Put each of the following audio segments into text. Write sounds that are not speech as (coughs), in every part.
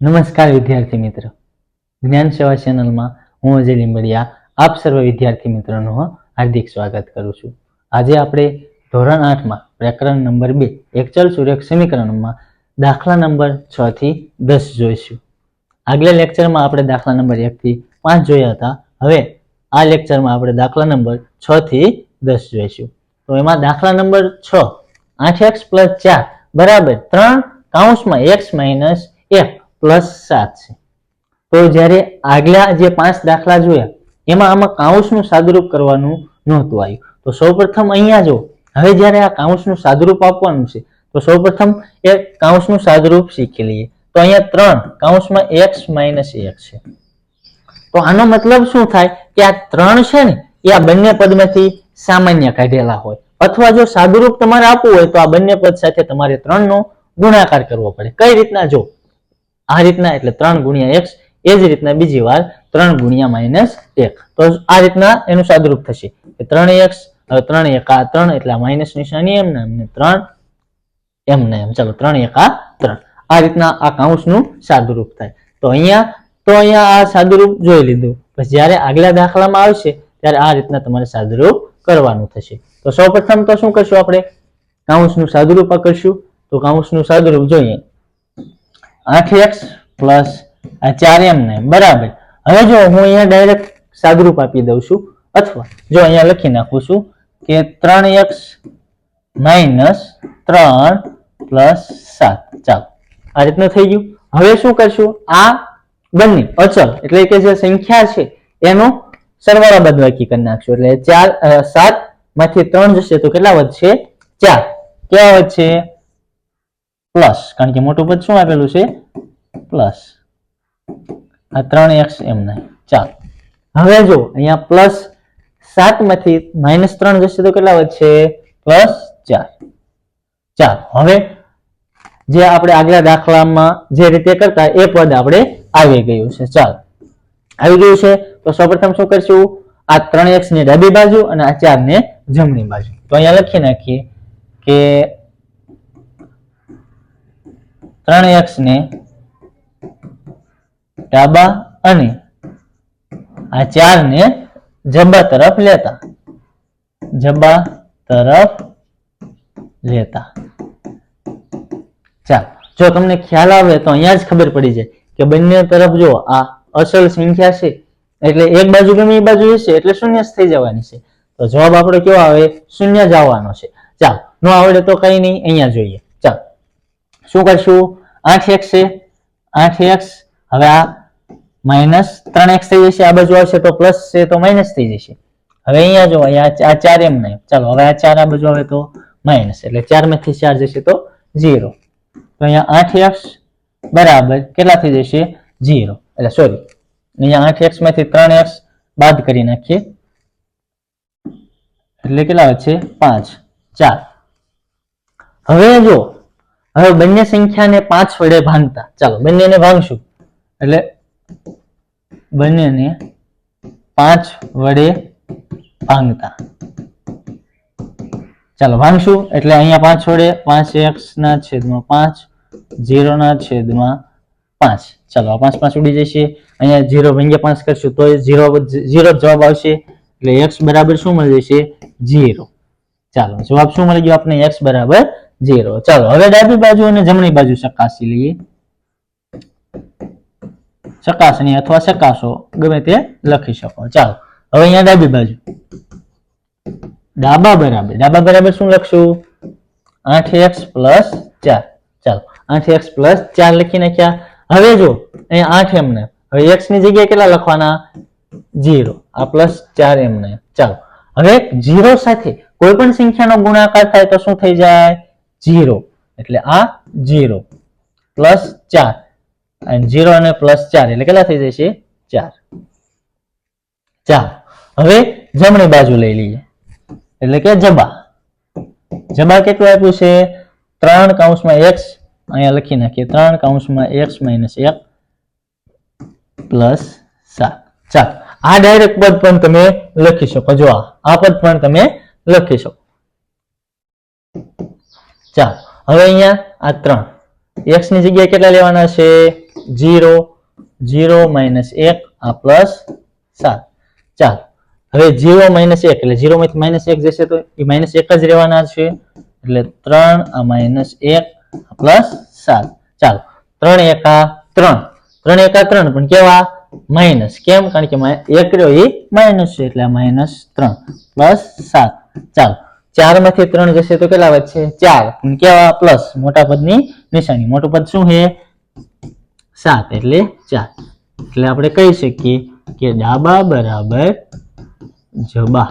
નમસ્કાર વિદ્યાર્થી મિત્રો. જ્ઞાન સેવા ચેનલમાં હું અજય લીંબડિયા, આપ સર્વ વિદ્યાર્થી મિત્રોનું હાર્દિક સ્વાગત કરું છું. આજે આપણે ધોરણ આઠમાં પ્રકરણ નંબર બે, એકચલ સુરેખ સમીકરણમાં દાખલા નંબર છ થી દસ જોઈશું. આગલા લેક્ચરમાં આપણે દાખલા નંબર એક થી પાંચ જોયા હતા. હવે આ લેક્ચરમાં આપણે દાખલા નંબર છ થી દસ જોઈશું. તો એમાં દાખલા નંબર છ, આઠ એક્સ પ્લસ ચાર બરાબર ત્રણ કાઉન્સમાં એક્સ માઇનસ એક. પ્લસ સાત છે. તો જ્યારે આગલા જે પાંચ દાખલા જોયા, એમાં આમાં કાઉન્સનું સાદુરૂપ કરવાનું નહોતું આવ્યું. તો સૌપ્રથમ અહીંયા જો હવે જ્યારે આ કાઉન્સનું સાદુરૂપ આપવાનું છે, તો સૌપ્રથમ એ કાઉન્સનું સાદુરૂપ શીખી લઈએ. તો અહીંયા ત્રણ, કાઉન્સમાં એક્સ માઇનસ એક છે. તો આનો મતલબ શું થાય કે આ ત્રણ છે ને, એ આ બંને પદમાંથી સામાન્ય કાઢેલા હોય. અથવા જો સાદુરૂપ તમારે આપવું હોય, તો આ બંને પદ સાથે તમારે ત્રણનો ગુણાકાર કરવો પડે. કઈ રીતના જો આ રીતના એટલે ત્રણ ગુણ્યા એક્સ, એ જ રીતના બીજી વાર ત્રણ ગુણ્યા માઇનસ એક. તો આ રીતના એનું સાદુરૂપ થશે. ત્રણ એક્સ, હવે ત્રણ એકા ત્રણ, એટલે માઇનસ નિશાની એમ ને એમને ત્રણ, એમ ને એમ. ચાલો, ત્રણ એકા ત્રણ. આ રીતના આ કાઉન્સનું સાદુરૂપ થાય. તો અહીંયા તો અહીંયા આ સાદુરૂપ જોઈ લીધું. પછી જ્યારે આગલા દાખલામાં આવશે, ત્યારે આ રીતના તમારે સાદુરૂપ કરવાનું થશે. તો સૌ પ્રથમ તો શું કરશું આપણે? કાઉન્સનું સાદુરૂપ કરશું. તો કાઉન્સનું સાદુરૂપ જોઈએ. આઠ એક્સ પ્લસ આ ચાર એમ ને. બરાબર. હવે જો હું અહીંયા ડાયરેક્ટ સાદરૂપ આપી દઉં છું, અથવા જો અહીંયા લખી નાખું છું કે ત્રણ એક્સ માઇનસ ત્રણ પ્લસ સાત. ચાલો. આ રીતનું થઈ ગયું. હવે શું કરશું? આ બંને અચલ એટલે કે જે સંખ્યા છે, એનો સરવાળા બાદબાકી કરી નાખશું. એટલે ચાર સાતમાંથી ત્રણ જશે તો કેટલા વધશે? ચાર. કેવા વધશે? પ્લસ. કારણ કે મોટું પદ શું આપેલું છે? પ્લસ. આ ત્રણ એક્સ એમ નહીં ચાલો. હવે જો, અહીંયા પ્લસ સાતમાંથી માઇનસ ત્રણ જશે તો કેટલા વધશે? પ્લસ ચાર. ચાલ, હવે જે આપણે આગલા દાખલામાં જે રીતે કરતા એ પદ આપણે આવી ગયું છે. ચાલ. આવી ગયું છે. તો સૌપ્રથમ શું કરશું? આ ત્રણ એક્સની ડાબી બાજુ અને આ ચાર ને જમણી બાજુ. તો અહીંયા લખી નાખીએ કે ત્રણ એક્સ ને ડાબા અને આ ચાર ને જબા તરફ લેતા. જબા તરફ લેતા. ચાલ, જો તમને ખ્યાલ આવે તો અહીંયા જ ખબર પડી જાય કે બંને તરફ જો આ અસલ સંખ્યા છે, એટલે એક બાજુ ગમે એ બાજુ હશે, એટલે શૂન્ય જ થઈ જવાની છે. તો જવાબ આપણો કેવો આવે? શૂન્ય જ આવવાનો છે. ચાલ, ન આવડે તો કઈ નહીં, અહીંયા જોઈએ. શું કરશું? આઠ એક્સ છે. આઠ એક્સ. હવે આ માઇનસ ત્રણ એક્સ થઈ જશે. આ બાજુ આવશે તો પ્લસ છે તો માઇનસ થઈ જશે. હવે અહીંયા જો આ ચાર એમ નહીં. ચાલો, હવે આ ચાર આ બાજુ આવે તો માઇનસ. એટલે ચારમાંથી ચાર જશે તો ઝીરો. તો અહીંયા આઠ એક્સ બરાબર કેટલા થઈ જશે? ઝીરો. એટલે સોરી. અહીંયા આઠ એક્સમાંથી ત્રણ એક્સ બાદ કરી નાખીએ. એટલે કેટલા છે પાંચ. ચાર. હવે જો હવે બંને સંખ્યાને પાંચ વડે ભાંગતા. ચાલો, બંનેને ભાંગશું. એટલે બંનેને પાંચ વડે ભાંગતા. ચાલો, ભાંગશું. એટલે અહીંયા પાંચ વડે પાંચ એક્સ ના છેદમાં પાંચ ઝીરો ના છેદમાં પાંચ. ચાલો પાંચ પાંચ ઉડી જશે. અહીંયા ઝીરો ભાંગ્યા પાંચ કરશું તો ઝીરો ઝીરો જવાબ આવશે. એટલે એક્સ બરાબર શું મળી જશે? ઝીરો. ચાલો, જવાબ શું મળી ગયો આપણે એક્સ બરાબર ઝીરો. ચાલો, હવે ડાબી બાજુ અને જમણી બાજુ ચકાસી લઈએ. ચકાસણી અથવા ચકાસો, ગમે તે લખી શકો. ચાલો, હવે અહીંયા ડાબી બાજુ. ડાબા બરાબર. ડાબા બરાબર શું લખશું? આઠ એક્સ પ્લસ ચાર. ચાલો, આઠ એક્સ પ્લસ ચાર લખી નાખ્યા. હવે જો, અહીંયા આઠ એમને. હવે એક્સની જગ્યાએ કેટલા લખવાના? જીરો આ પ્લસ ચાર એમને. ચાલો, હવે જીરો સાથે કોઈ પણ સંખ્યાનો ગુણાકાર થાય તો શું થઈ જાય? જીરો. એટલે આ જીરો. પ્લસ ચાર. અને જીરો અને પ્લસ ચાર એટલે કેટલા થઈ જશે? ચાર. ચાર. હવે જમણી બાજુ લઈ લઈએ. એટલે કે જબા જબા કેટલું આપ્યું છે? ત્રણ કાઉન્સમાં એક્સ. અહીંયા લખી નાખીએ. ત્રણ કાઉન્સમાં એક્સ માઇનસ એક પ્લસ સાત. ચાર આ ડાયરેક્ટ પદ પણ તમે લખી શકો. જો આ પદ પણ તમે લખી શકો. ચાલો, હવે અહીંયા આ ત્રણ. એક્સની જગ્યાએ કેટલા લેવાના છે? જીરો જીરો માઇનસ એક આ પ્લસ સાત. ચાલો, હવે જીરો માઇનસ એક એટલે જીરો માંથી માઇનસ એક જશે તો એ માઇનસ એક જ રહેવાના છે. એટલે ત્રણ, આ માઇનસ એક પ્લસ સાત. ચાલો, ત્રણ એકા ત્રણ. ત્રણ એકા ત્રણ, પણ કેવા? માઇનસ કેમ? કારણ કે એક રહ્યો એ માઇનસ છે, એટલે માઇનસ ત્રણ. પ્લસ સાત. ચાલો ચારમાંથી ત્રણ જશે તો કેટલા વધશે? ચાર. કેવા? પ્લસ. મોટા પદની નિશાની. મોટું પદ શું છે? સાત. એટલે ચાર. એટલે આપણે કહી શકીએ કે ડાબા બરાબર જબા.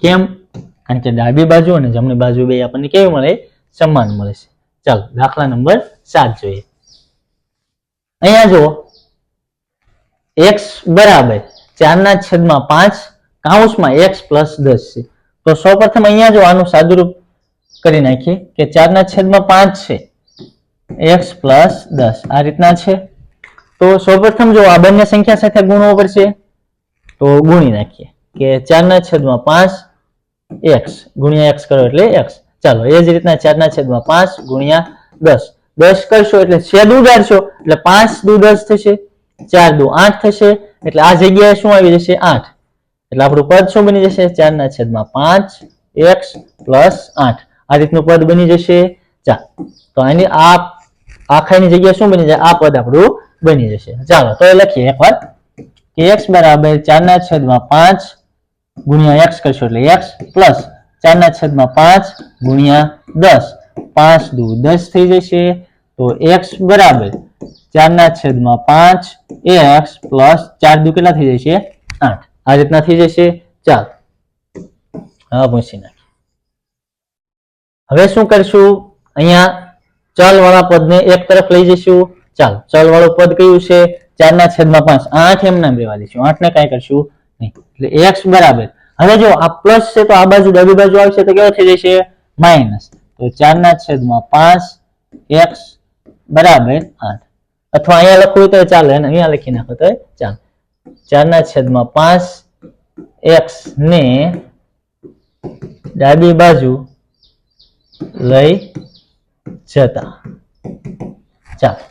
કેમ? કારણ કે ડાબી બાજુ અને જમણી બાજુ બે આપણને કેવી મળે? સમાન મળે છે. ચાલો, દાખલા નંબર સાત જોઈએ. અહીંયા જુઓ. એક્સ બરાબર. ચારના છેદમાં પાંચ. કાઉસમાં એક્સ પ્લસ દસ છે. તો સૌપ્રથમ અહીંયા જો આનું સાદુરૂપ કરી નાખીએ કે ચારના છેદમાં પાંચ છે. એક્સ પ્લસ દસ. આ રીતના છે. તો સૌપ્રથમ જો આ બંને સંખ્યા સાથે ગુણવો પડશે તો ગુણી નાખીએ કે ચારના છેદમાં પાંચ એક્સ ગુણ્યા એક્સ કરો એટલે એક્સ. ચાલો, એ જ રીતના ચારના છેદમાં પાંચ ગુણ્યા દસ. દસ કરશો એટલે છેદ ઉગાડશો એટલે પાંચ દુ દસ થશે, ચાર દુ આઠ થશે, એટલે આ જગ્યાએ શું આવી જશે? આઠ. એટલે આપણું પદ શું બની જશે? ચારના છેદમાં પાંચ એક્સ પ્લસ આઠ. આ રીતનું પદ બની જશે. ચાર તો આની આ આખાની જગ્યા શું બની જાય? આ પદ આપણું બની જશે. ચાલો, તો એ લખીએ એકવાર કે એક્સ બરાબર ચારના છેદમાં પાંચ ગુણ્યા એક્સ કરશો એટલે એક્સ પ્લસ ચારના છેદમાં પાંચ ગુણ્યા દસ. પાંચ દુ દસ થઈ જશે. તો એક્સ બરાબર ચારના છેદમાં પાંચ એક્સ પ્લસ ચાર દુ કેટલા થઈ જશે? આઠ. આ રીતના થઈ જશે. ચાલ. હા પૂછી નાખી હવે શું કરશું? અહીંયા ચલ વાળા પદને એક તરફ લઈ જઈશું. ચાલ ચલ વાળું પદ કયું છે? ચાર ના છેદમાં પાંચ. આઠ એમ નામ રેવા દઈશું. આઠ ને કાંઈ કરશું નહીં. એટલે એક્સ બરાબર. હવે જો આ પ્લસ છે તો આ બાજુ ડાબી બાજુ આવશે તો કેવો થઈ જશે? માઇનસ. તો ચારના છેદમાં પાંચ એક્સ બરાબર આઠ. અથવા અહીંયા લખવું તો ચાલે અને અહીંયા લખી નાખો તો ચાલે. ચારના છેદમાં પાંચ એક્સ ને ડાબી બાજુ લઈ જતા. ચાલો.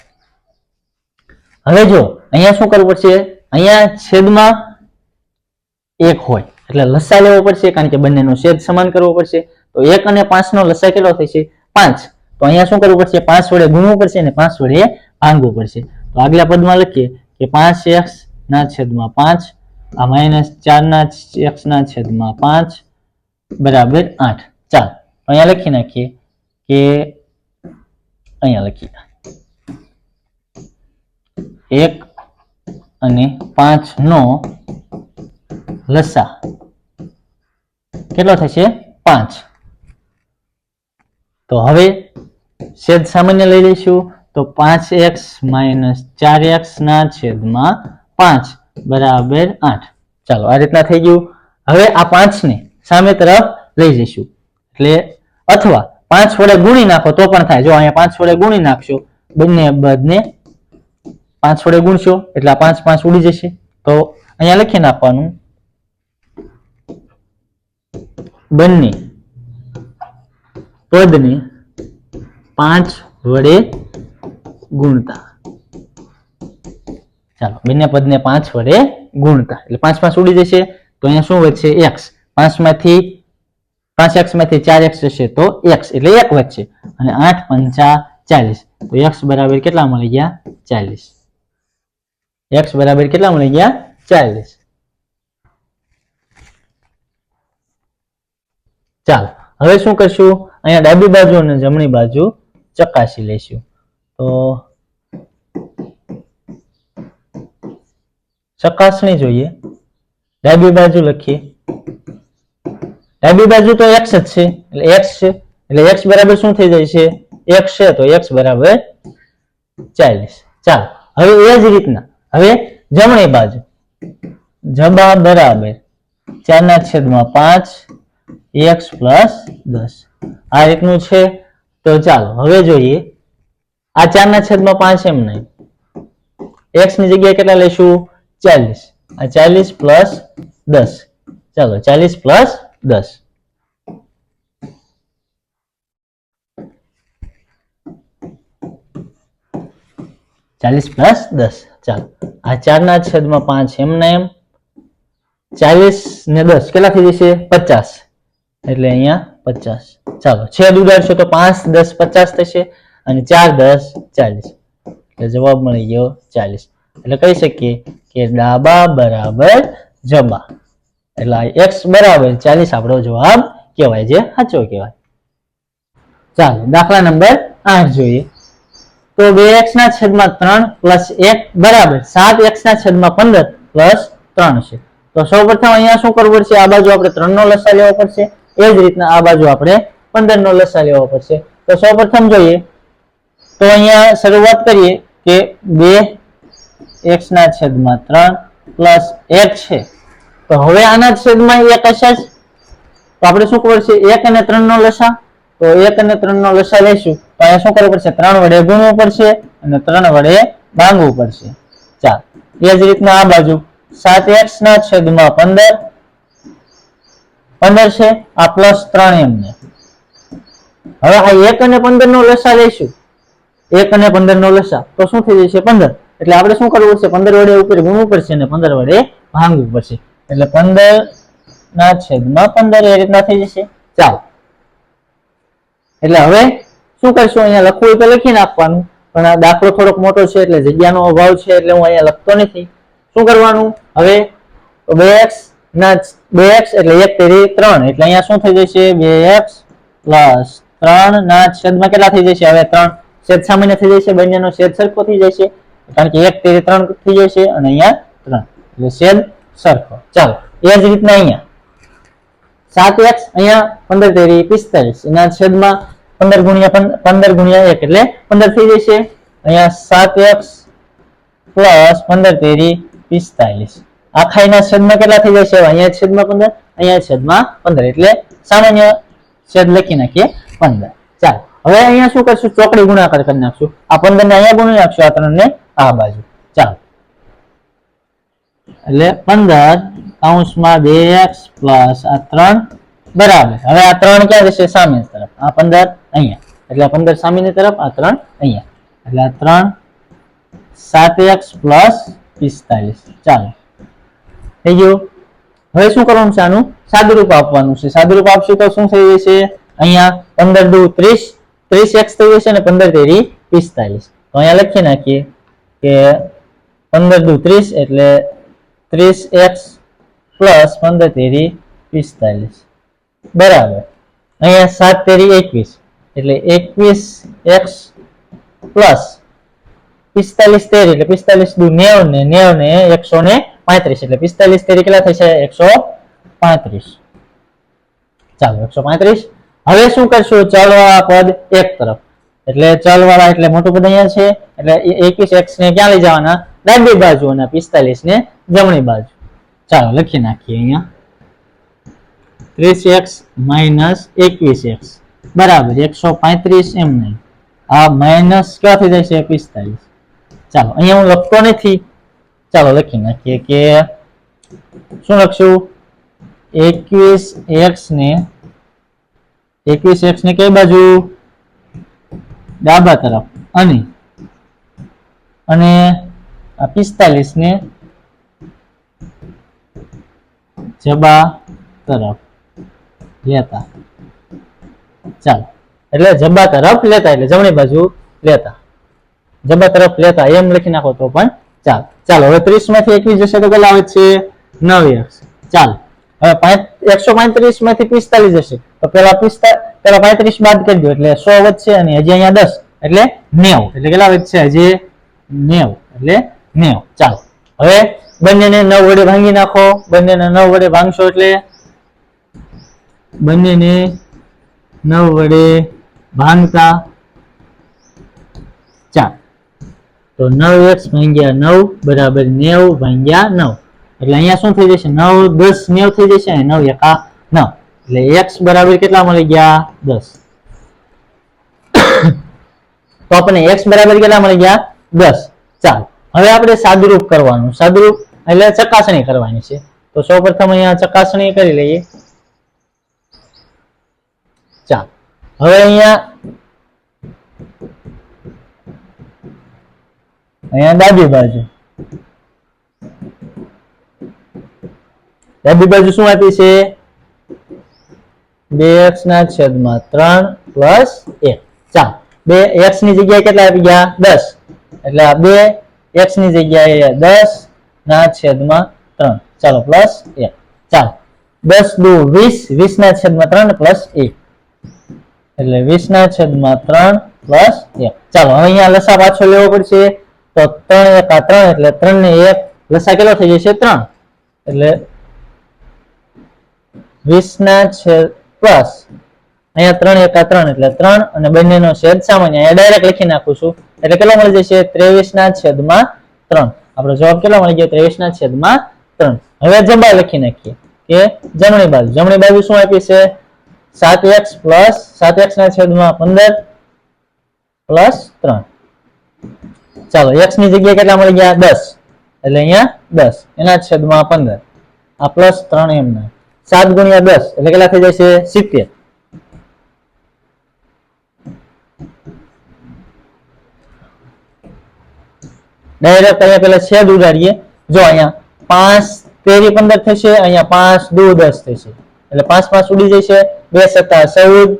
હવે જો, અહીંયા શું કરવું પડશે? અહીંયા છેદમાં એક હોય. એટલે લસા લેવો પડશે, કારણ કે બંનેનો છેદ સમાન કરવો પડશે. તો એક અને પાંચ નો લસા કેટલો થશે પાંચ. તો અહીંયા શું કરવું પડશે? પાંચ વડે ગુણવું પડશે અને પાંચ વડે ભાંગવું પડશે. તો આગલા પદમાં લખીએ કે પાંચ એક્સ ના છેદમાં પાંચ, આ માઇનસ ચાર ના એક્સ ના છેદમાં પાંચ, બરાબર આઠ. ચાલ, અહીંયા લખી નાખીએ કે, અહીંયા લખી. એક અને પાંચ નો લસા. કેટલો થશે? પાંચ. તો હવે છેદ સામાન્ય લઈ લઈશું. તો પાંચ એક્સ માઇનસ ચાર એક્સ ના છેદમાં પાંચ બરાબર આઠ. ચાલો, આ રીતના થઈ ગયું. હવે આ પાંચ ને સામે તરફ લઈ જઈશું. એટલે અથવા પાંચ વડે ગુણી નાખો તો પણ થાય. જો અહીંયા પાંચ વડે ગુણી નાખશો, બંને બધને પાંચ વડે ગુણશો, એટલે આ પાંચ પાંચ ઉડી જશે. તો અહીંયા લખી નાખવાનું. બંને પદને પાંચ વડે ગુણતા. ચાલો, બંને પદને પાંચ વડે ગુણતા. એટલે પાંચ પાંચ ઉડી જશે, તો અહીંયા શું વધશે? એક્સ. પાંચમાંથી પાંચ એક્સમાંથી ચાર એક્સ જશે, તો એક્સ. એટલે એક વધશે. અને આઠ પંચા ચાલીસ. તો એક્સ બરાબર કેટલા મળી ગયા? ચાલીસ. એક્સ બરાબર કેટલા મળી ગયા? ચાલીસ. ચાલો, હવે શું કરશું? અહીંયા ડાબી બાજુ અને જમણી બાજુ ચકાસી લઈશું. તો ચકાસણી જોઈએ. ડાબી બાજુ લખીએ. ડાબી બાજુ તો એક્સ જ છે. એટલે એક્સ છે. એટલે એક્સ બરાબર શું થઈ જાય છે? એક્સ છે તો એક્સ બરાબર ચાલીસ. ચાલો, હવે એ જ રીતના. હવે જમણી બાજુ. જબા બરાબર ચારના છેદમાં પાંચ એક્સ પ્લસ દસ. આ રીતનું છે. તો ચાલો, હવે જોઈએ. આ ચારના છેદમાં પાંચ એમ નહીં. એક્સની જગ્યાએ કેટલા લઈશું? ચાલીસ. આ ચાલીસ પ્લસ દસ. ચાલો, ચાલીસ પ્લસ દસ. ચાલીસ પ્લસ દસ. ચાલો, આ ચારના છેદમાં પાંચ એમના એમ. ચાલીસ ને દસ કેટલા થઈ જશે? પચાસ. એટલે અહીંયા પચાસ. ચાલો, છેદ ઉડાડશો તો પાંચ, દસ, પચાસ થશે અને ચાર, દસ, ચાલીસ. એટલે જવાબ મળી ગયો ચાલીસ. એટલે કહી શકીએ કે ડાબા બરાબર જબા એટલે એક્સ બરાબર ચાલીસ આપણો જવાબ કહેવાય જે સાચો કહેવાય. ચાલો, દાખલા નંબર આઠ જોઈએ. તો બે એક્સ ના છેદમાં ત્રણ પ્લસ એક બરાબર, સાત એક્સ ના છેદમાં પંદર પ્લસ ત્રણ છે. તો સૌપ્રથમ અહીંયા શું કરવું પડશે? આ બાજુ આપણે ત્રણ નો લસા લેવો પડશે. એ જ રીતના આ બાજુ આપણે પંદર નો લસા લેવો પડશે. તો સૌપ્રથમ જોઈએ. તો અહીંયા શરૂઆત કરીએ કે બે એક્સ ના છેદમાં ત્રણ પ્લસ એક છે. તો હવે આના છેદમાં એક હશે જ તો આપણે શું કરવું છે? એક અને ત્રણ નો લસા. તો એક અને ત્રણ નો લસા લઈશું. તો અહીંયા શું કરવું પડશે? ત્રણ વડે ગુણવું પડશે અને ત્રણ વડે ભાંગવું પડશે. ચાલ. એ જ રીતના આ બાજુ. સાત એક્સ ના છેદમાં પંદર. પંદર છે? આ પ્લસ ત્રણ એમને. હવે આ એક અને પંદર નો લસા લઈશું. એક અને પંદર નો લસા. તો શું થઈ જશે? પંદર. એટલે આપણે શું કરવું પડશે? પંદર વડે ઉપર ગુણવું પડશે અને પંદર વડે ભાંગવું પડશે. એટલે પંદર ના છેદમાં પંદર એ રીતના થઈ જશે. ચાલો. એટલે હવે શું કરશું? અહીંયા લખવું હોય તો લખી નાખવાનું પણ આ દાખલો થોડોક મોટો છે એટલે જગ્યાનો અભાવ છે એટલે હું અહીંયા લખતો નથી. શું કરવાનું? હવે બે એક્સ ના બે એક્સ એટલે એક તેરી ત્રણ. એટલે અહીંયા શું થઈ જશે? બે એક્સ પ્લસ ત્રણ ના છેદમાં કેટલા થઈ જશે? હવે ત્રણ. છેદ સામાન્ય થઈ જશે, બંનેનો છેદ સરખો થઈ જશે. કારણ કે એક તેરી ત્રણ થઈ જશે અને અહીંયા ત્રણ. એટલે છેદ સરખો. ચાલો, એ જ રીતના અહીંયા. સાત એક્સ અહીંયા પંદર તેરી પિસ્તાલીસ. એના છેદમાં પંદર ગુણ્યા પંદર ગુણ્યા એક એટલે પંદર થઈ જશે અહીંયા સાત એક્સ પ્લસ પંદર તેરી પિસ્તાલીસ. આખા એના છેદમાં કેટલા થઈ જશે અહીંયા છેદમાં પંદર, અહીંયા છેદમાં પંદર. એટલે સામાન્ય છેદ લખી નાખીએ પંદર. ચાલો, હવે અહીંયા શું કરશું? ચોકડી ગુણાકાર કરી નાખશું. આ પંદર ને અહીંયા ગુણી નાખશું, આ ત્રણ ને આ બાજુ. ચાલો. એટલે પંદર કૌંસમાં બે એક્સ પ્લસ આ ત્રણ બરાબર. હવે આ ત્રણ ક્યાં જશે? સામે તરફ. આ પંદર અહીંયા. એટલે આ પંદર સામેની તરફ, આ ત્રણ અહીંયા. એટલે આ ત્રણ સાત એક્સ પ્લસ પિસ્તાલીસ. ચાલો. થઈ ગયું? હવે શું કરવાનું છે આનું? સાદુરૂપ આપવાનું છે. સાદુરૂપ આપશું તો શું થઈ જશે? અહીંયા પંદર દુ ત્રીસ. ત્રીસ એક્સ થઈ જશે અને પંદર તેરી પિસ્તાલીસ. તો અહીંયા લખી નાખીએ. કે પંદર દુ ત્રીસ એટલે ત્રીસ એક્સ પ્લસ પંદર તેરી પિસ્તાલીસ. બરાબર. અહીંયા સાત તેરી એકવીસ. એટલે એકવીસ એક્સ પ્લસ પિસ્તાલીસ તેરી, એટલે પિસ્તાલીસ દુ નેવ ને નેવ ને એકસો ને પાંત્રીસ. એટલે પિસ્તાલીસ તેરી કેટલા થશે? એકસો પાંત્રીસ. ચાલો, એકસો પાંત્રીસ. હવે શું કરશું? ચાલો આ પદ એક તરફ. એટલે ચલવાળા એટલે મોટું પદ અહીંયા છે. એટલે એકવીસ એક્સ ને ક્યાં લઈ જવાના? ડાબી બાજુ અને પિસ્તાલીસ ને જમણી બાજુ. ચાલો, લખી નાખીએ અહીંયા. ત્રીસ એક્સ માઇનસ એકવીસ એક્સ બરાબર, એકસો પાંત્રીસ એમ નહીં. આ માઇનસ ક્યાં થઈ છે? પિસ્તાલીસ. ચાલો, અહીંયા હું લખતો નથી. ચાલો, લખી નાખીએ કે શું લખશું? એકવીસ એક્સ ને, એકવીસ એક્સ ને કઈ બાજુ? ડાબા તરફ. અને અને આ પિસ્તાલીસ ને જબા તરફ લેતા. ચાલો. એટલે જબા તરફ લેતા, એટલે જમણી બાજુ લેતા. જબા તરફ લેતા, એમ લખી નાખો તો પણ ચાલો. ચાલો, હવે ત્રીસમાંથી એકવીસ જશે તો કેટલા આવે છે નવ એક્સ ચાલો. હવે એકસો પાંત્રીસમાંથી પિસ્તાલીસ હશે. તો પેલા પિસ્તા પેલા પાંત્રીસ બાદ કરી દો, એટલે સો વધશે અને હજી અહીંયા દસ, એટલે નેવ. એટલે કેટલા વધશે? હજી નેવ, એટલે નેવ. ચાલો. હવે બંનેને નવ વડે ભાંગી નાખો. બંનેને નવ વડે ભાંગશો એટલે બંનેને નવ વડે ભાંગતા ચાર. તો નવ એક્સ ભાંગ્યા નવ બરાબર નેવ ભાંગ્યા નવ. એટલે અહીંયા શું થઈ જશે? નવ, દસ, નેવ થઈ જશે અને નવ એકા નવ. એટલે એક્સ બરાબર કેટલા મળી ગયા? દસ. (coughs) તો આપણને એક્સ બરાબર કેટલા મળી ગયા? દસ. ચાલો. હવે આપણે સાદુરૂપ કરવાનું. સાદુરૂપ એટલે ચકાસણી કરવાની છે. તો સૌપ્રથમ અહીંયા ચકાસણી કરી લઈએ. ચાલો. હવે અહીંયા અહીંયા ડાબી બાજુ. ડાબી બાજુ શું આપી છે? બે એક્સ ના છેદમાં ત્રણ પ્લસ એક. ચાલ, બે એક્સની જગ્યાએ કેટલા આપી ગયા? દસ. એટલે આ બે એક્સની જગ્યાએ દસ ના છેદમાં ત્રણ. ચાલો પ્લસ એક. ચાલો, દસ દુ વીસ. વીસ ના છેદમાં ત્રણ પ્લસ એક. એટલે વીસ ના છેદમાં ત્રણ પ્લસ એક. ચાલો, હવે અહીંયા લસા પાછો લેવો પડશે. તો ત્રણ એક આ ત્રણ, એટલે ત્રણ ને એક લસા કેટલો થઈ જશે? ત્રણ. એટલે વીસ છેદ પ્લસ. અહીંયા ત્રણ એકા ત્રણ એટલે ત્રણ અને બંનેનો છેદ સામાન્ય. ડાયરેક્ટ લખી નાખું છું. એટલે કેટલો મળી જશે? ત્રેવીસ ના છેદમાં ત્રણ. આપણો જવાબ કેટલો મળી ગયો? ત્રેવીસ છેદમાં ત્રણ. હવે જમા લખી નાખીએ. કે જમણી બાજુ. જમણી બાજુ શું આપી છે? સાત એક્સ પ્લસ સાત એક્સ ના છેદમાં પંદર પ્લસ ત્રણ. ચાલો એક્સની જગ્યાએ કેટલા મળી ગયા? દસ. એટલે અહીંયા દસ. એના છેદમાં પંદર. આ પ્લસ ત્રણ એમના. સાત ગુણ્યા દસ એટલે કેટલા થઈ જશે સિત્તેર. ડાયરેક્ટ અહીંયા પેલા છેદ ઉડાડીએ. જો અહીંયા પાંચ તેરી પંદર થશે, અહીંયા પાંચ દુ દસ થશે. એટલે પાંચ પાંચ ઉડી જશે બે સત્તા ચૌદ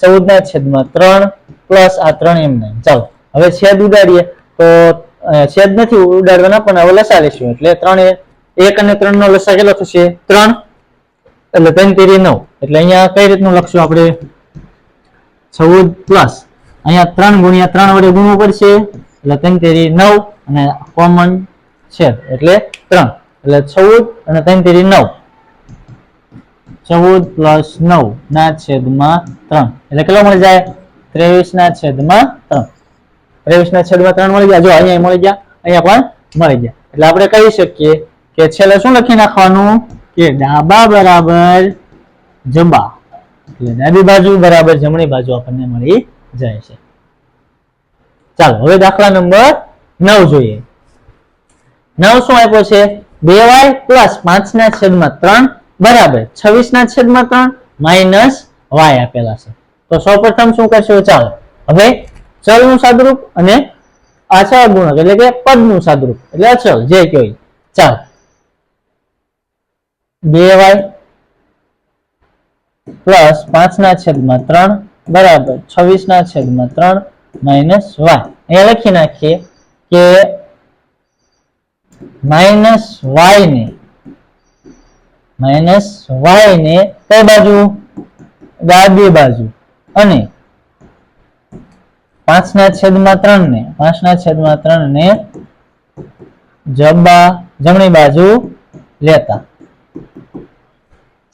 ચૌદ ના છેદમાં ત્રણ, પ્લસ આ ત્રણ એમ નામ ચાલો, હવે છેદ ઉડાડીએ. તો છેદ નથી ઉડાડવાના, પણ હવે લસા લેશું. એટલે ત્રણ એક અને ત્રણ નો લસા કેટલો થશે? ત્રણ. એટલે ત્રણ તેરી નવ. એટલે અહીંયા કઈ રીતનું લખશું આપણે? ચૌદ પ્લસ. અહીંયા ત્રણ ગુણ્યા ત્રણ વડે ગુણવું પડશે. એટલે ત્રણ તેરી નવ અને કોમન છેદ એટલે ત્રણ. એટલે ચૌદ અને ત્રણ તેરી નવ. ચૌદ પ્લસ નવ ના છેદમાં ત્રણ. એટલે કેટલો મળી જાય? ત્રેવીસ ના છેદમાં ત્રણ. ત્રેવીસ ના છેદમાં ત્રણ મળી ગયા જો અહીંયા મળી ગયા, અહીંયા પણ મળી ગયા. એટલે આપણે કહી શકીએ કે છેલ્લે શું લખી નાખવાનું? કે ડાબા બરાબર જબા એટલે ડાબી બાજુ બરાબર જમણી બાજુ આપણને મળી જાય છે. ચાલો, હવે દાખલા નંબર નવ જોઈએ. નવ શું આપ્યો છે? બે વાય પ્લસ પાંચ ના છેદમાં ત્રણ બરાબર. છવ્વીસ ના છેદમાં ત્રણ માઇનસ વાય આપેલા છે. તો સૌપ્રથમ શું કરશું? ચાલો, હવે ચલનું સાદરૂપ અને આચાર ગુણક, એટલે કે પદનું સાદરૂપ. એટલે અચલ જે કહેવાય. ચાલો. બે વાય પ્લસ પાંચ ના છેદમાં ત્રણ બરાબર છવ્વીસ ના છેદમાં ત્રણ માઇનસ વાય. અહીંયા લખી નાખીએ કે માઇનસ વાય ને માઇનસ વાય ને કઈ બાજુ? ડાબી બાજુ. અને પાંચ ના છેદમાં ત્રણ ને પાંચ ના છેદમાં ત્રણ ને જબા જમણી બાજુ લેતા.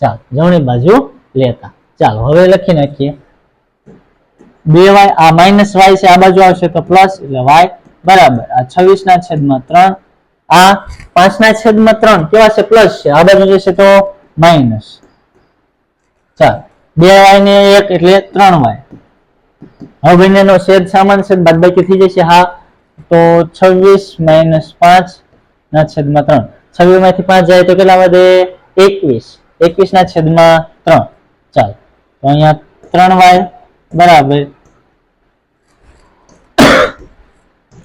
ચાલો, જમણી બાજુ લેતા. ચાલો, હવે લખી નાખીએ. બે વાય, આ માઇનસ વાય છે, આ બાજુ આવશે તો પ્લસ એટલે વાય બરાબર. આ છવ્વીસ ના છેદમાં ત્રણ, આ પાંચ ના છેદમાં ત્રણ, કેવા છે? પ્લસ છે. આ બાજુ જશે તો માઇનસ ચાલો, બે વાય ને એક એટલે ત્રણ વાય. હવે બંનેનો છેદ સામાન્ય છેદ બાદબાકી થઈ જશે. હા, તો છવ્વીસ માઇનસ પાંચ ના છેદમાં ત્રણ. છવ્વીસમાંથી પાંચ જાય તો કેટલા વધે? એકવીસ. એકવીસ ના છેદમાં ત્રણ. ચાલો. અહીંયા ત્રણ વાય બરાબર.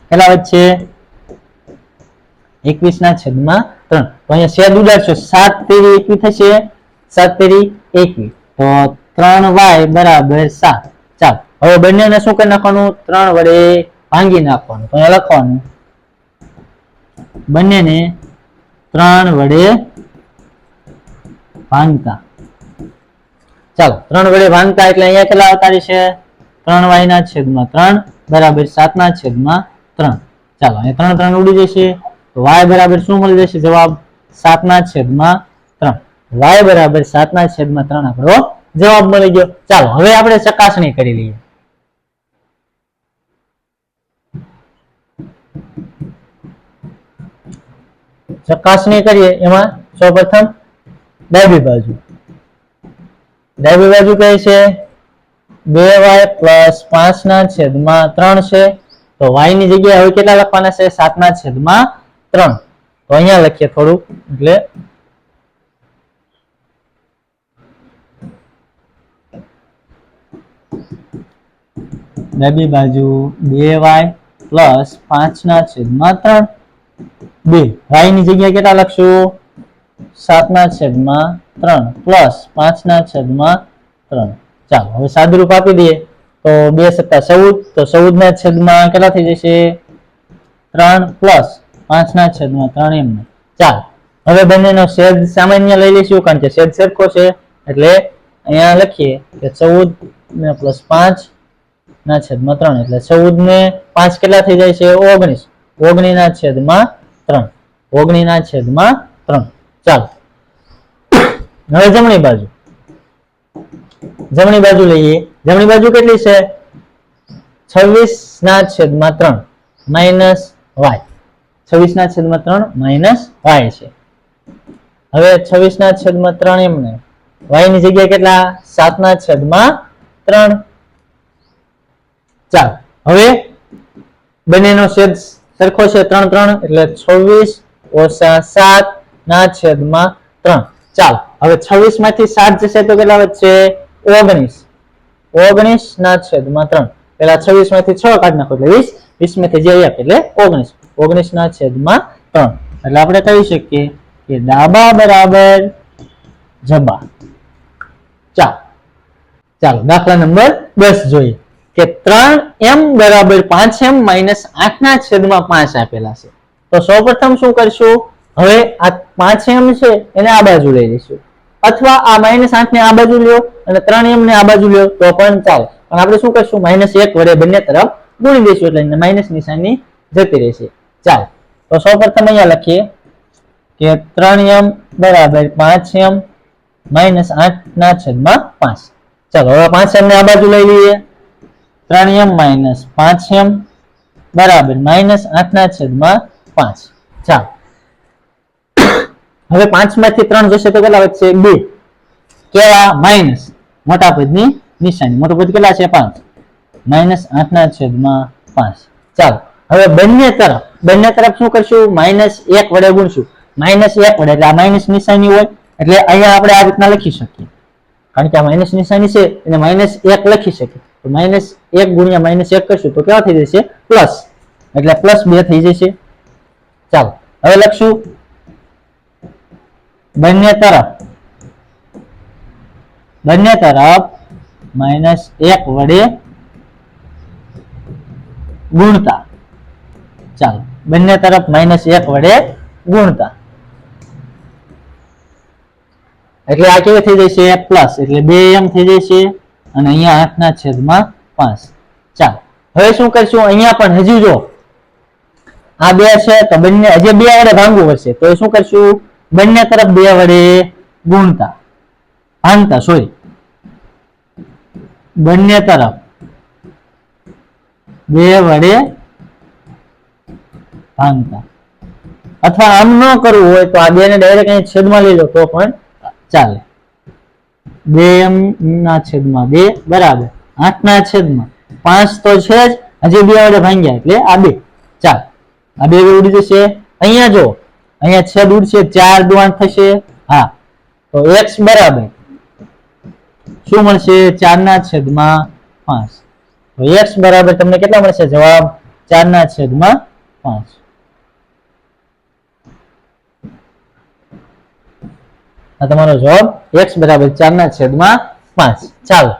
કેટલા વચ્ચે એકવીસ ના છેદમાં ત્રણ. અહીંયા છેદ ઉડાડશો. સાત તેરી એકવી થશે. સાત તેરી એકવી. તો ત્રણ વાય બરાબર સાત. ચાલો. હવે બંનેને શું કરી નાખવાનું? ત્રણ વડે ભાંગી નાખવાનું. તો લખવાનું. બંનેને ત્રણ વડે ભાંગતા. ચાલો, ત્રણ વડે ભાંગતા એટલે અહીંયા કેટલા અવતારી છે? ત્રણ વાય ના છેદમાં ત્રણ બરાબર સાત ના છેદમાં ત્રણ. ચાલો, અહીંયા ત્રણ ત્રણ ઉડી જશે. તો વાય બરાબર શું મળી જશે? જવાબ સાત ના છેદમાં ત્રણ. વાય બરાબર સાત ના છેદમાં ત્રણ આપણો જવાબ મળી ગયો. ચાલો, હવે આપણે ચકાસણી કરી લઈએ. ચકાસણી કરીએ એમાં. સૌપ્રથમ ડાબી બાજુ. ડાબી બાજુ કઈ છે? બે વાય પ્લસ પાંચ ના છેદમાં ત્રણ છે. તો વાયની જગ્યાએ હવે કેટલા લખવાના છે? સાત ના છેદમાં ત્રણ. તો અહીંયા લખીએ થોડુંક. એટલે ડાબી બાજુ બે વાય પ્લસ પાંચ ના છેદમાં ત્રણ. બે. વાયની જગ્યાએ કેટલા લખશું? સાત ના છેદમાં ત્રણ પ્લસ પાંચ ના છેદમાં ત્રણ. ચાલો, હવે સાદુરૂપ આપી દઈએ. તો બે સત્તા ચૌદ, તો ચૌદ ના છેદમાં કેટલા થઈ જશે? ત્રણ પ્લસ પાંચ ના છેદમાં ત્રણ એમ. ચાલ, હવે બંનેનો છેદ સામાન્ય લઈ લઈશું, કારણ કે છેદ સરખો છે. એટલે અહીંયા લખીએ કે ચૌદ ને પ્લસ પાંચ ના છેદમાં ત્રણ. એટલે ચૌદ ને પાંચ કેટલા થઈ જાય છે? ઓગણીસ. ઓગણીસ ના છેદમાં ત્રણ. ઓગણીસ ના છેદમાં ત્રણ. ચાલો. હવે જમણી બાજુ. જમણી બાજુ લઈએ. જમણી બાજુ કેટલી છે? છવ્વીસ ના છેદમાં ત્રણ. Minus Y. છવ્વીસ ના છેદમાં ત્રણ માઇનસ વાય છે. હવે છવ્વીસ ના છેદમાં ત્રણ એમને. વાયની જગ્યાએ કેટલા? સાત ના છેદમાં ત્રણ. ચાલ. હવે બંનેનો છેદ સરખો છે ત્રણ ત્રણ એટલે છવ્વીસ ઓછા સાત ના છેદમાં ત્રણ. ચાલ, હવે છવ્વીસમાંથી સાત જશે તો કેટલા વધશે? ઓગણીસ. ઓગણીસ ના છેદમાં ત્રણ. પેલા છવ્વીસમાંથી છ કાઢ નાખો એટલે વીસ. વીસમાંથી જે એક એટલે ઓગણીસ. ઓગણીસ ના છેદમાં ત્રણ. એટલે આપણે કહી શકીએ કે ડાબા બરાબર જબા ચાલ. ચાલો, દાખલા નંબર દસ જોઈએ. કે ત્રણ એમ બરાબર પાંચ એમ માઇનસ આઠ ના છેદમાં પાંચ આપેલા છે. તો સૌપ્રથમ શું કરશું? હવે આ પાંચ એમ છે, એને આ બાજુ લઈ લઈશું. અથવા આ માઇનસ આઠ ને આ બાજુ લ્યો, અને ત્રણ એમ ને આ બાજુ લ્યો, તો પણ ચાલે. પણ આપણે શું કરશું? માઇનસ એક વડે બંને તરફ ગુણી દઈશું એટલે માઇનસ નિશાની જતી રહેશે. ચાલ. તો સૌપ્રથમ અહીંયા લખીએ કે ત્રણ એમ બરાબર પાંચ એમ માઇનસ આઠ ના છેદમાં પાંચ. ચાલો, હવે પાંચ એમ ને આ બાજુ લઈ લઈએ. ત્રણ એમ માઇનસ પાંચ એમ બરાબર માઇનસ આઠ ના છેદમાં પાંચ. ચાલો. હવે પાંચમાંથી ત્રણ જશે તો કેટલા વધશે? બે. કેવા? માઇનસ મોટા પદની નિશાની. મોટું પદ કેટલા છે? પાંચ. માઇનસ આઠ ના છેદમાં પાંચ. ચાલો. હવે બંને તરફ. બંને તરફ શું કરશું? માઇનસ એક વડે ગુણશું. માઇનસ એક વડે. એટલે આ માઇનસ નિશાની હોય. એટલે અહીંયા આપણે આ રીતના લખી શકીએ. કારણ કે આ માઇનસ નિશાની છે એને માઇનસ એક લખી શકીએ. તો માઇનસ એક ગુણ્યા માઇનસ એક કરશું તો કેવા થઈ જશે? પ્લસ. એટલે પ્લસ બે થઈ જશે. ચાલો. હવે લખશું. બંને તરફ. બંને તરફ માઇનસ એક વડે ગુણતા. ચાલો, બંને તરફ માઇનસ એક વડે ગુણતા. એટલે આ કેવી થઈ જશે? પ્લસ, એટલે બે એમ થઈ જશે. અને અહીંયા આઠ ના છેદમાં પાંચ. ચાલો, હવે શું કરશું? અહીંયા પણ હજી જો આ બે છે, તો બંને હજી બે વડે ભાંગવું પડશે. તો શું કરશું? બંને તરફ બે વડે ગુણતા. ભાંગતા, સોરી. બંને તરફ બે વડે ભાંગતા. અથવા આમ ન કરવું હોય તો આ બે ને ડાયરેક્ટ અહીં છેદમાં લઈ લો તો પણ ચાલે. બે એમ ના છેદમાં બે, બરાબર. આઠ ના છેદમાં પાંચ તો છે જ, હજી બે વડે ભાંગ્યા એટલે આ બે. ચાલ. આ બે ઉડી જશે અહીંયા જો અહીંયા છેદ ઉડશે, ચાર દુ થશે. હા, તો એક્સ બરાબર. શું મળશે? ચાર ના છેદમાં પાંચ. તો એક્સ બરાબર તમને કેટલા મળશે? જવાબ ચાર ના છેદમાં પાંચ. આ તમારો જવાબ એક્સ બરાબર ચાર ના છેદમાં પાંચ. ચાલો.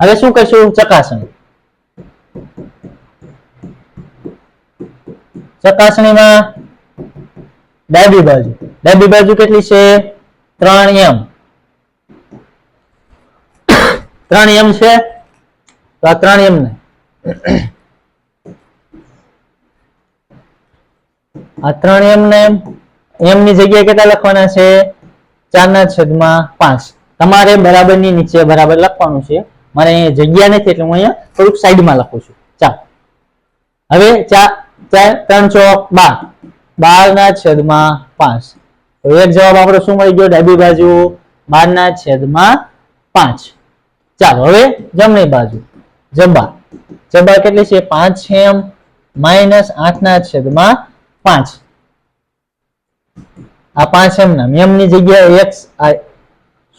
હવે શું કરશું? ચકાસણી. ચકાસણીમાં ડાબી બાજુ. ડાબી બાજુ કેટલી છે? ત્રણ એમ. ત્રણ એમ છે? તો આ ત્રણ એમ ને આ ત્રણ એમ ને એમ ની જગ્યાએ કેટલા લખવાના છે? ચાર ના છેદમાં પાંચ. તમારે બરાબરની નીચે બરાબર લખવાનું છે. મારે અહીંયા જગ્યા નથી એટલે હું અહીંયા થોડુંક સાઈડમાં લખું છું. ચાલ. હવે ચાર ચાર ત્રણ ચોક બાર. બાર ના છેદમાં પાંચ. તો એક જવાબ આપણો શું મળી ગયો ડાબી બાજુ? બાર ના છેદમાં પાંચ. ચાલો, હવે જમણી બાજુ. જબા જબા કેટલી છે? પાંચ છે એમ. માઇનસ આઠ ના છેદમાં પાંચ. આ પાંચ એમ ના એમ ની જગ્યાએ એક્સ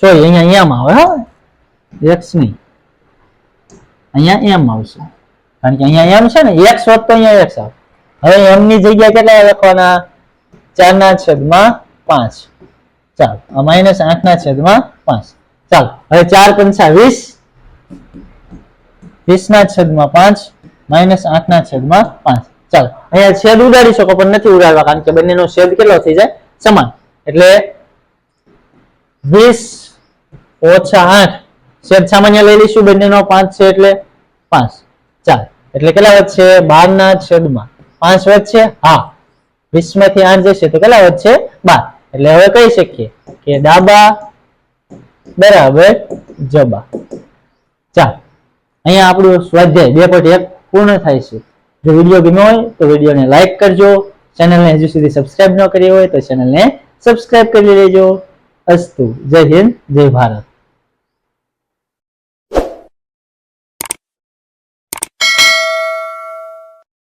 સોરી, અહીંયા અહીંયામાં આવે, હા. એક્સની અહીંયા એમ આવશે. કારણ કે અહીંયા એમ છે ને એક્સ હોત તો અહીંયા એક્સ આવે હવે એમની જગ્યા કેટલા લખવાના? ચાર ના છેદમાં પાંચ. ચાલો, આ માઇનસ આઠ ના છેદમાં પાંચ. ચાલો, હવે ચાર પંચા વીસ. વીસ ના છેદમાં પાંચ માઇનસ આઠ ના છેદમાં પાંચ. ચાલો, અહીંયા છેદ ઉડાડી શકો, પણ નથી ઉડાડવા, કારણ કે બંનેનો છેદ કેટલો થઈ જાય? સમાન. એટલે વીસ ઓછા આઠ. છેદ સામાન્ય લઈ લઈશું, બંનેનો પાંચ છે એટલે પાંચ. ચાલ, એટલે કેટલા વધશે? બાર ના છેદમાં પાંચ વધશે હા. વીસમાંથી આઠ જશે તો કેટલા વધશે બાર. એટલે હવે કહી શકીએ કે ડાબા બરાબર જબા. ચાલ. અહીંયા આપણું સ્વાધ્યાય બે પોઈન્ટ એક પૂર્ણ થાય છે. જો વીડિયો ગમ્યો હોય તો વિડીયોને લાઈક કરજો. ચેનલને હજુ સુધી સબસ્ક્રાઇબ ન કરી હોય તો ચેનલને સબસ્ક્રાઇબ કરી લેજો. અસ્તુ. જય હિન્દ. જય ભારત.